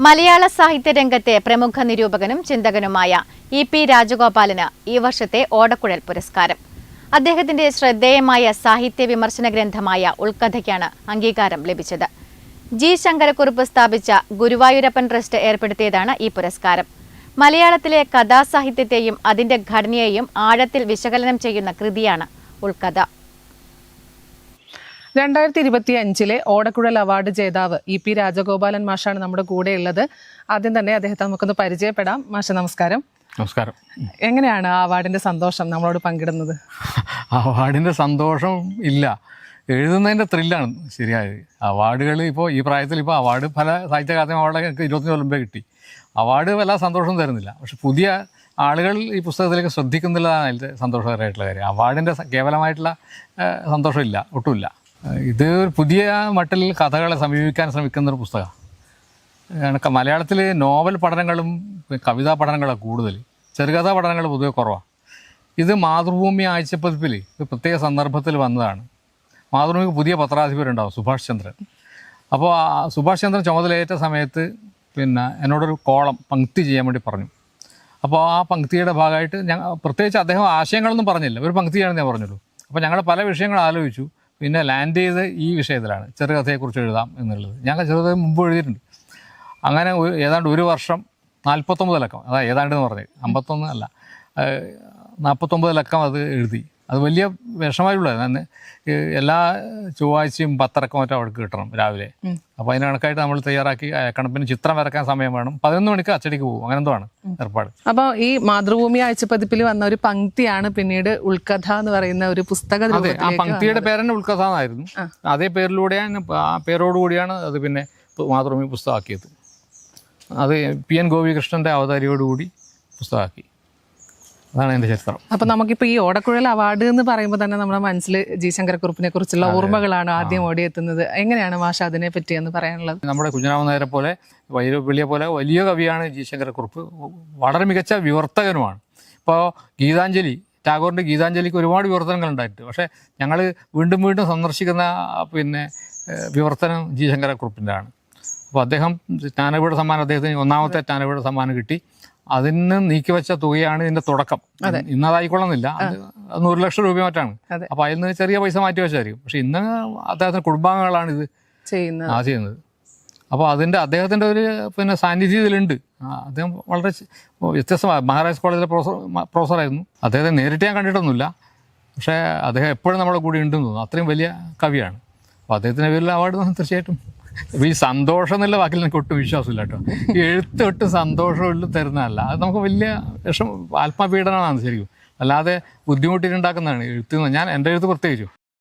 മലയാള സാഹിത്യ രംഗത്തെ പ്രമുഖ നിരൂപകനും ചിന്തകനുമായ ഇ പി രാജഗോപാലന് ഈ വർഷത്തെ ഓടക്കുഴൽ പുരസ്കാരം. അദ്ദേഹത്തിന്റെ ശ്രദ്ധേയമായ സാഹിത്യ വിമർശന ഗ്രന്ഥമായ ഉൾക്കഥയ്ക്കാണ് അംഗീകാരം ലഭിച്ചത്. ജി ശങ്കരക്കുറുപ്പ് സ്ഥാപിച്ച ഗുരുവായൂരപ്പൻ ട്രസ്റ്റ് ഏർപ്പെടുത്തിയതാണ് ഈ പുരസ്കാരം. മലയാളത്തിലെ കഥാസാഹിത്യത്തെയും അതിന്റെ ഘടനയെയും ആഴത്തിൽ വിശകലനം ചെയ്യുന്ന കൃതിയാണ് ഉൾക്കഥ. രണ്ടായിരത്തി ഇരുപത്തി അഞ്ചിലെ ഓടക്കുഴൽ അവാർഡ് ജേതാവ് ഇ പി രാജഗോപാലൻ മാഷാണ് നമ്മുടെ കൂടെ ഉള്ളത് ആദ്യം തന്നെ അദ്ദേഹത്തെ നമുക്കൊന്ന് പരിചയപ്പെടാം. മാഷ നമസ്കാരം. നമസ്കാരം. എങ്ങനെയാണ് ആ അവാർഡിന്റെ സന്തോഷം നമ്മളോട് പങ്കിടുന്നത്? അവാർഡിന്റെ സന്തോഷം ഇല്ല. എഴുതുന്നതിന്റെ ത്രില്ലാണ് ശരിയായത് അവാർഡുകൾ ഇപ്പോൾ ഈ പ്രായത്തിൽ ഇപ്പോൾ അവാർഡ് പല സാഹിത്യ അക്കാദമി അവാർഡൊക്കെ ഇരുപത്തി കൊല്ലമ്പേ കിട്ടി. അവാർഡ് വല്ല സന്തോഷം തരുന്നില്ല. പക്ഷെ പുതിയ ആളുകൾ ഈ പുസ്തകത്തിലേക്ക് ശ്രദ്ധിക്കുന്നില്ലതാണ് അതിന്റെ സന്തോഷകരമായിട്ടുള്ള കാര്യം. അവാർഡിന്റെ കേവലമായിട്ടുള്ള സന്തോഷമില്ല ഒട്ടുമില്ല. ഇത് ഒരു പുതിയ മട്ടിൽ കഥകളെ സമീപിക്കാൻ ശ്രമിക്കുന്ന ഒരു പുസ്തകമാണ്. മലയാളത്തിൽ നോവൽ പഠനങ്ങളും കവിതാ പഠനങ്ങളാണ് കൂടുതൽ. ചെറുകഥാ പഠനങ്ങൾ പൊതുവെ കുറവാണ്. ഇത് മാതൃഭൂമി ആഴ്ചപ്പതിപ്പിൽ ഒരു പ്രത്യേക സന്ദർഭത്തിൽ വന്നതാണ്. മാതൃഭൂമിക്ക് പുതിയ പത്രാധിപരുണ്ടാവും സുഭാഷ് ചന്ദ്രൻ. അപ്പോൾ ആ സുഭാഷ് ചന്ദ്രൻ ചുമതലയേറ്റ സമയത്ത് പിന്നെ എന്നോടൊരു കോളം പങ്ക്തി ചെയ്യാൻ വേണ്ടി പറഞ്ഞു. അപ്പോൾ ആ പങ്ക്തിയുടെ ഭാഗമായിട്ട് ഞങ്ങൾ പ്രത്യേകിച്ച് അദ്ദേഹം ആശയങ്ങളൊന്നും പറഞ്ഞില്ല. ഒരു പങ്ക്തിയാണെന്ന് ഞാൻ പറഞ്ഞുള്ളൂ. അപ്പോൾ ഞങ്ങൾ പല വിഷയങ്ങൾ ആലോചിച്ചു. പിന്നെ ലാൻഡ് ചെയ്ത് ഈ വിഷയത്തിലാണ് ചെറുകഥയെക്കുറിച്ച് എഴുതാം എന്നുള്ളത്. ഞങ്ങൾ ചെറുകഥ മുമ്പ് എഴുതിയിട്ടുണ്ട്. അങ്ങനെ ഏതാണ്ട് ഒരു വർഷം നാൽപ്പത്തൊമ്പത് ലക്കം അതാ ഏതാണ്ട് എന്ന് പറഞ്ഞത് അമ്പത്തൊന്ന് അല്ല നാൽപ്പത്തൊമ്പത് ലക്കം അത് എഴുതി. അത് വലിയ ഈ എല്ലാ ചൊവ്വാഴ്ചയും പത്തിറക്കം മറ്റോ അവർക്ക് കിട്ടണം രാവിലെ. അപ്പോൾ അതിന് കണക്കായിട്ട് നമ്മൾ തയ്യാറാക്കി അയക്കണം ചിത്രം വരക്കാൻ സമയം വേണം. പതിനൊന്ന് മണിക്ക് അച്ചടിക്ക് പോകും. അങ്ങനെ എന്തോ ആണ് ഏർപ്പാട്? അപ്പോൾ ഈ മാതൃഭൂമി ആഴ്ചപ്പതിപ്പിൽ വന്ന ഒരു പങ്ക്തിയാണ് പിന്നീട് ഉൾക്കഥ എന്ന് പറയുന്ന ഒരു പുസ്തക അതെ ആ പങ്ക്തിയുടെ പേരന്നെ തന്നെ ഉൾക്കഥ എന്നായിരുന്നു. അതേ പേരിലൂടെയാണ് ആ പേരോടുകൂടിയാണ് അത് പിന്നെ മാതൃഭൂമി പുസ്തകമാക്കിയത്. അത് പി എൻ ഗോപികൃഷ്ണന്റെ അവതാരിയോടുകൂടി പുസ്തകമാക്കി. അതാണ് എന്റെ ചരിത്രം. അപ്പൊ നമുക്കിപ്പോ ഈ ഓടക്കുഴൽ അവാർഡ് എന്ന് പറയുമ്പോൾ തന്നെ നമ്മുടെ മനസ്സിൽ ജി ശങ്കരക്കുറുപ്പിനെ കുറിച്ചുള്ള ഓർമ്മകളാണ് ആദ്യം ഓടിയെത്തുന്നത്. എങ്ങനെയാണ് മാഷ അതിനെ പറ്റി എന്ന് പറയാനുള്ളത്? നമ്മുടെ കുഞ്ഞനാമ നേരെ പോലെ വലിയ പോലെ വലിയ കവിയാണ് ജി ശങ്കരക്കുറുപ്പ്. വളരെ മികച്ച വിവർത്തകനുമാണ്. ഇപ്പോൾ ഗീതാഞ്ജലി ടാഗോറിന്റെ ഗീതാഞ്ജലിക്ക് ഒരുപാട് വിവർത്തനങ്ങൾ ഉണ്ടായിട്ടുണ്ട്. പക്ഷേ ഞങ്ങൾ വീണ്ടും വീണ്ടും സന്ദർശിക്കുന്ന പിന്നെ വിവർത്തനം ജി ശങ്കരക്കുറുപ്പിന്റെ ആണ് അപ്പോൾ അദ്ദേഹം ജ്ഞാനപീഠ സമ്മാനം അദ്ദേഹത്തിന് ഒന്നാമത്തെ ജ്ഞാനപീഠ സമ്മാനം കിട്ടി. അതിന് നീക്കി വെച്ച തുകയാണ് ഇതിന്റെ തുടക്കം. ഇന്നതായിക്കൊള്ളുന്നില്ല. അത് നൂറ് ലക്ഷം രൂപ മാറ്റാണ്. അപ്പൊ അതിൽ നിന്ന് ചെറിയ പൈസ മാറ്റി വെച്ചായിരിക്കും. പക്ഷെ ഇന്ന് അദ്ദേഹത്തിന്റെ കുടുംബാംഗങ്ങളാണ് ഇത് ചെയ്യുന്നത്. ആ ചെയ്യുന്നത്. അപ്പോൾ അതിന്റെ അദ്ദേഹത്തിന്റെ ഒരു പിന്നെ സാന്നിധ്യം ഇതിലുണ്ട്. അദ്ദേഹം വളരെ വ്യത്യസ്തമായ മഹാരാജ് കോളേജിലെ പ്രൊഫസർ ആയിരുന്നു പ്രൊഫസറായിരുന്നു. അദ്ദേഹത്തെ നേരിട്ട് ഞാൻ കണ്ടിട്ടൊന്നുമില്ല. പക്ഷേ അദ്ദേഹം എപ്പോഴും നമ്മുടെ കൂടെ ഉണ്ടെന്ന് തോന്നുന്നു. അത്രയും വലിയ കവിയാണ്. അപ്പോൾ അദ്ദേഹത്തിന്റെ പേരിൽ അവാർഡ് തീർച്ചയായിട്ടും. ഈ സന്തോഷം എന്നുള്ള വാക്കിൽ എനിക്ക് ഒട്ടും വിശ്വാസമില്ല കേട്ടോ. ഈ എഴുത്ത് ഒട്ടും സന്തോഷമുള്ള തരുന്നതല്ല. അത് നമുക്ക് വലിയ വിഷം ആത്മപീഡനമാണ് ശരിക്കും. അല്ലാതെ ബുദ്ധിമുട്ടിട്ടുണ്ടാക്കുന്നതാണ് എഴുത്ത് ഞാൻ എന്റെ എഴുത്ത് പ്രത്യേകിച്ചും.